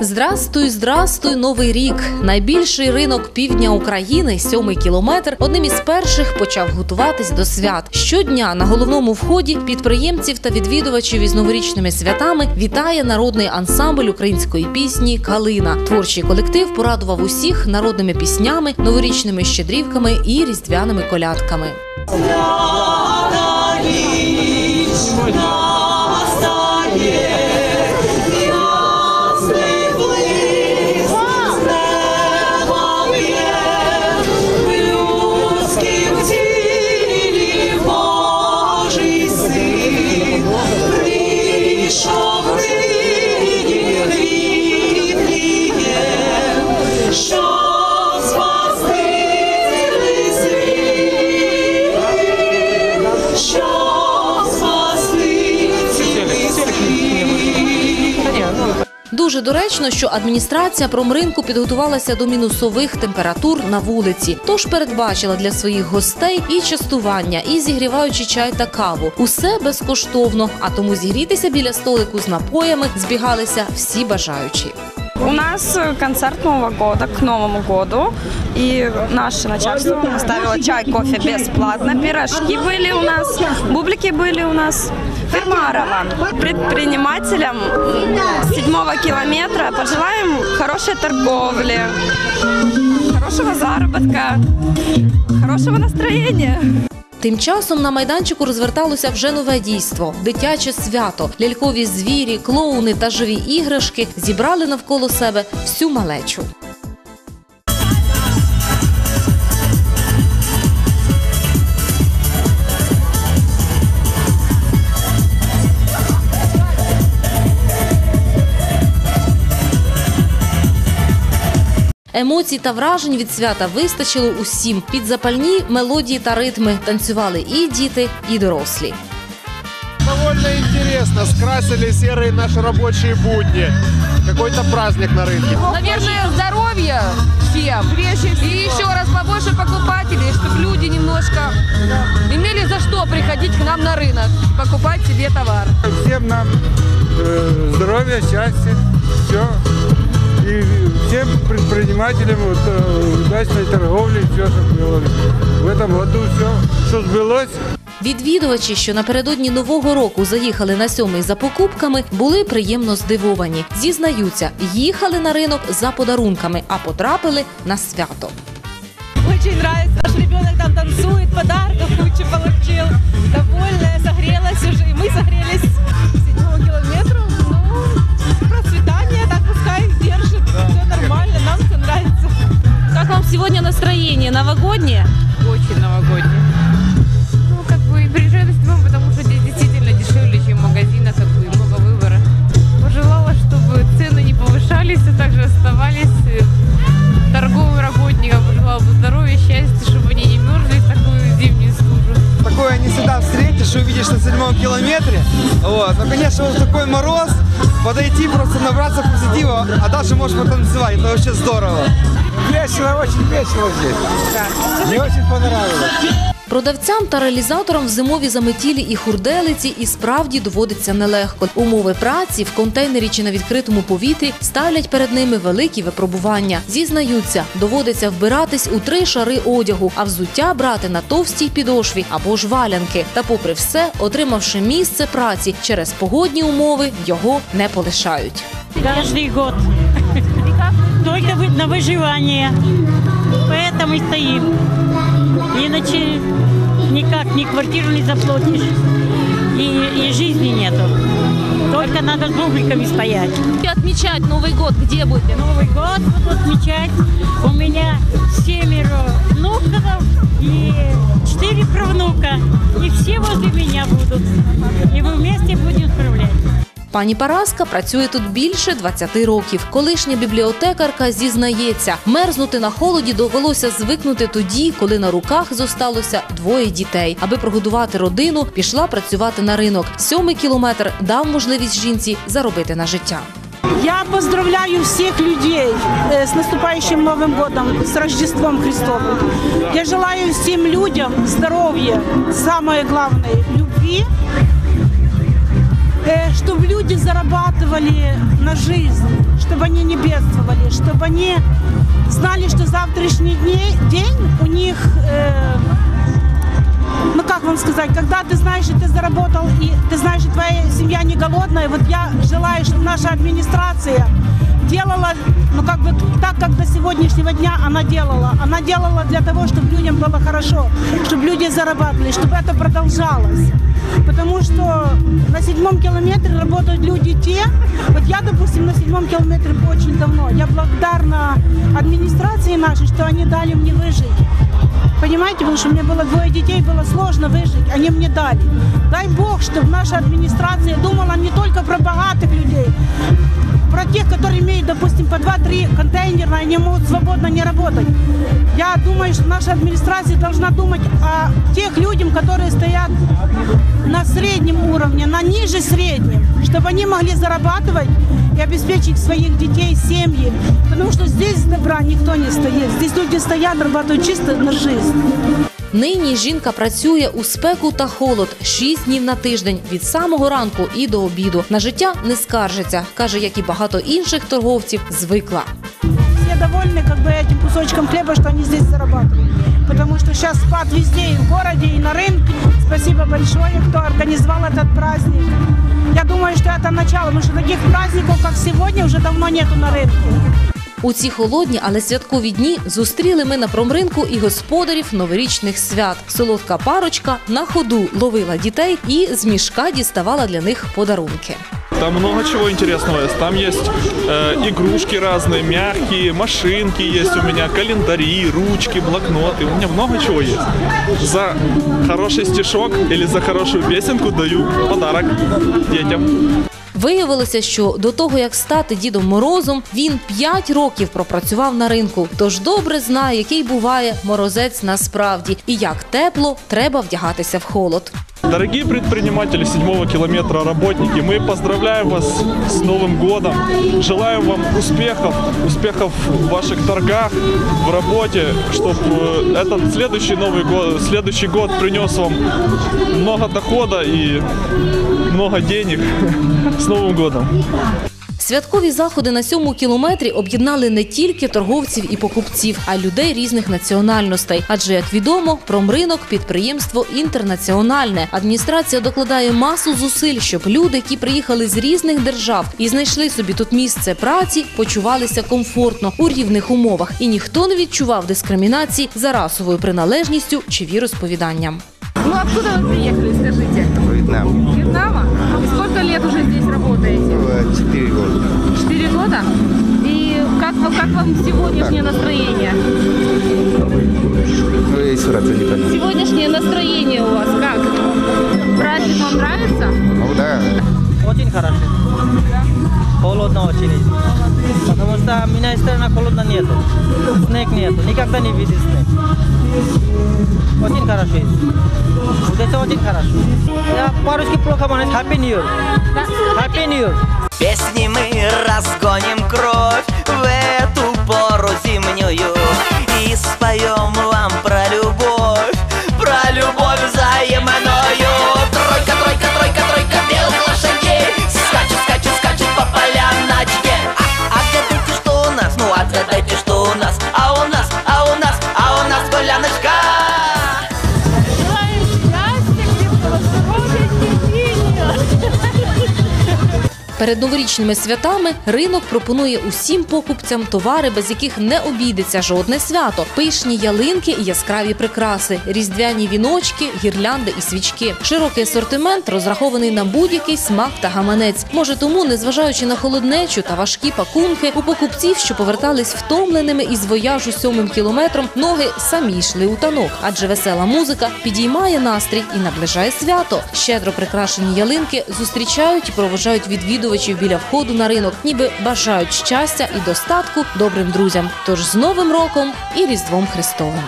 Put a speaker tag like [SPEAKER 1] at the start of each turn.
[SPEAKER 1] Здрастуй, здрастуй, новий рік. Найбільший ринок півдня України, сьомий кілометр, одним із перших почав готуватись до свят. Щодня на головному вході підприємців та відвідувачів із новорічними святами вітає народний ансамбль української пісні Калина. Творчий колектив порадував усіх народними піснями, новорічними щедрівками і різдвяними колядками. Дуже доречно, що адміністрація промринку підготувалася до мінусових температур на вулиці, тож передбачила для своїх гостей і частування, і зігріваючи чай та каву. Усе безкоштовно, а тому зігрітися біля столику з напоями збігалися всі бажаючі.
[SPEAKER 2] У нас э, концерт Нового года к Новому году. И наше начальство оставило чай, кофе бесплатно. Пирожки были у нас, бублики были у нас. Фирма Араван. Предпринимателям седьмого километра пожелаем хорошей торговли, хорошего заработка, хорошего настроения.
[SPEAKER 1] Тим часом на майданчику розверталося вже нове дійство дитяче свято. Лялькові звірі, клоуни та живі іграшки зібрали навколо себе всю малечу. Емоцій та вражень від свята вистачило усім. Під запальні мелодії та ритми танцювали і діти, і дорослі.
[SPEAKER 3] Довольно интересно. Скрасили серые наши рабочие будни. Какой-то праздник на рынке.
[SPEAKER 4] Наверное, здоровья всем. И еще раз побольше покупателей, чтобы люди немножко имели за что приходить к нам на рынок, покупать себе товар.
[SPEAKER 5] Всем нам э, здоровья, счастья, все. И всем предпринимателям вот, э, удачной торговли, все, чтобы было. В этом году все, что сбылось.
[SPEAKER 1] Відвідувачі, що напередодні нового року заїхали на сьомий за покупками, були приємно здивовані. Зізнаються, їхали на ринок за подарунками, а потрапили на свято.
[SPEAKER 6] Очень нравится. Наш ребенок там танцует, подарков кучу получил. Довольная, согрелась уже. И мы согрелись к седьмому километру. Ну, процветание,
[SPEAKER 4] Настроение? Новогоднее?
[SPEAKER 7] Очень новогодний. Ну, как бы приезжаю с домой, потому что здесь действительно дешевле, чем в магазинах, как бы и много выбора. Пожелала, чтобы цены не повышались, а также оставались торговым работникам. Пожелала бы здоровья, счастья, чтобы они не мерзли в такую зимнюю стужу.
[SPEAKER 8] Такое не всегда встретишь и увидишь на седьмом километре. Вот. Но, конечно, вот такой мороз подойти, просто набраться позитива, а дальше можешь потанцевать. Это вообще здорово.
[SPEAKER 5] Весело, очень весело здесь. Мне очень понравилось.
[SPEAKER 1] Продавцям та реалізаторам в зимові заметілі і хурделиці і справді доводиться нелегко. Умови праці в контейнері чи на відкритому повітрі ставлять перед ними великі випробування. Зізнаються, доводиться вбиратись у три шари одягу, а взуття брати на товстій підошві або ж валянки. Та, попри все, отримавши місце праці через погодні умови, його не полишають.
[SPEAKER 9] Каждый год. Только на выживание. Поэтому и стоим. Иначе никак ни квартиру не заплатишь. И, и жизни нету. Только надо с бубликами стоять.
[SPEAKER 4] Отмечать Новый год где будете?
[SPEAKER 9] Новый год буду отмечать. У меня семеро внуков и четыре правнука. И все возле меня будут. И мы вместе будем справлять.
[SPEAKER 1] Пані Параска працює тут більше 20 років. Колишня бібліотекарка зізнається, мерзнути на холоді довелося звикнути тоді, коли на руках зосталося двоє дітей. Аби прогодувати родину, пішла працювати на ринок. Сьомий кілометр дав можливість жінці заробити на життя.
[SPEAKER 10] Я поздравляю всех людей э, с наступающим Новым годом, с Рождеством Христовым. Я желаю всем людям здоровья, самое главное, любви, чтобы люди зарабатывали на жизнь, чтобы они не бедствовали, чтобы они знали, что завтрашний день у них, э, ну как вам сказать, когда ты знаешь, что ты заработал, и ты знаешь, что твоя семья не голодная, вот я желаю, чтобы наша администрация делала, ну как бы так, как до сегодняшнего дня она делала. Она делала для того, чтобы людям было хорошо, чтобы люди зарабатывали, чтобы это продолжалось. Потому что на седьмом километре работают люди те, вот я, допустим, на седьмом километре очень давно, я благодарна администрации нашей, что они дали мне выжить. Понимаете, потому что у меня было двое детей, было сложно выжить, они мне дали. Дай Бог, чтобы наша администрация думала не только про 2-3 контейнера, они могут свободно не работать. Я думаю, что наша администрация должна думать о тех людях, которые стоят на среднем уровне, на ниже среднем, чтобы они могли зарабатывать и обеспечить своих детей, семьи. Потому что здесь добра никто не стоит. Здесь люди стоят, работают чисто на жизнь.
[SPEAKER 1] Нині жінка працює у спеку та холод 6 днів на тиждень від самого ранку і до обіду. На життя не скаржиться, каже, як і багато інших торговців, звикла.
[SPEAKER 10] Все довольны как бы этим кусочком хлеба, что они здесь зарабатывают. Потому что сейчас спад везде, и в городе, и на рынке. Спасибо большое, кто организовал этот праздник. Я думаю, что это начало, потому что таких праздников, как сегодня, уже давно нету на рынке.
[SPEAKER 1] У ці холодні, але святкові дні зустріли ми на промринку і господарів новорічних свят. Солодка парочка на ходу ловила дітей і з мішка діставала для них подарунки.
[SPEAKER 11] Там много чего интересного есть. Там есть э, игрушки разные, мягкие, машинки есть у меня, календари, ручки, блокноты. У меня много чего есть. За хороший стишок или за хорошую песенку даю подарок детям.
[SPEAKER 1] Виявилося, що до того як стати Дідом Морозом, він 5 років пропрацював на ринку, тож добре знає, який буває морозець насправді, і як тепло треба вдягатися в холод.
[SPEAKER 11] Дорогие предприниматели седьмого километра, работники, мы поздравляем вас с Новым годом. Желаем вам успехов, успехов в ваших торгах, в работе, чтобы этот следующий Новый год, следующий год принес вам много дохода и много денег. С Новым годом!
[SPEAKER 1] Святкові заходи на сьому кілометрі об'єднали не тільки торговців і покупців, а й людей різних національностей. Адже, як відомо, промринок підприємство інтернаціональне. Адміністрація докладає масу зусиль, щоб люди, які приїхали з різних держав і знайшли собі тут місце праці, почувалися комфортно у рівних умовах, і ніхто не відчував дискримінації за расовою приналежністю чи віросповіданням.
[SPEAKER 7] Ну откуда вы приехали, скажите?
[SPEAKER 12] Вьетнам.
[SPEAKER 7] Вьетнама? Сколько лет уже здесь работаете?
[SPEAKER 12] Четыре года.
[SPEAKER 7] Четыре года? И как, вам- как вам сегодняшнее настроение?
[SPEAKER 12] Ну, я еще раз не понял.
[SPEAKER 7] Сегодняшнее настроение у вас как? Праздник вам нравится?
[SPEAKER 12] Ну да.
[SPEAKER 13] Очень хорошо. Холодно очень. Потому что у меня страна холодно нету. Снег нету. Никогда не видел снег. Очень хорошо. Здесь очень хорошо. Я по-русски плохо понимаю. Happy New Year. Happy New Year.
[SPEAKER 14] Песни мы разгоним кровь в эту пору зимнюю И споем вам
[SPEAKER 1] Перед новорічними святами ринок пропонує усім покупцям товари, без яких не обійдеться жодне свято: пишні ялинки і яскраві прикраси, різдвяні віночки, гірлянди і свічки. Широкий асортимент розрахований на будь-який смак та гаманець. Може, тому, незважаючи на холоднечу та важкі пакунки, у покупців, що повертались втомленими із вояжу сьомим кілометром, ноги самі йшли у танок, адже весела музика підіймає настрій і наближає свято. Щедро прикрашені ялинки зустрічають і провожають відвідувачів біля входу на ринок, ніби бажають щастя і достатку добрим друзям. Тож з Новим роком і Різдвом Христовим.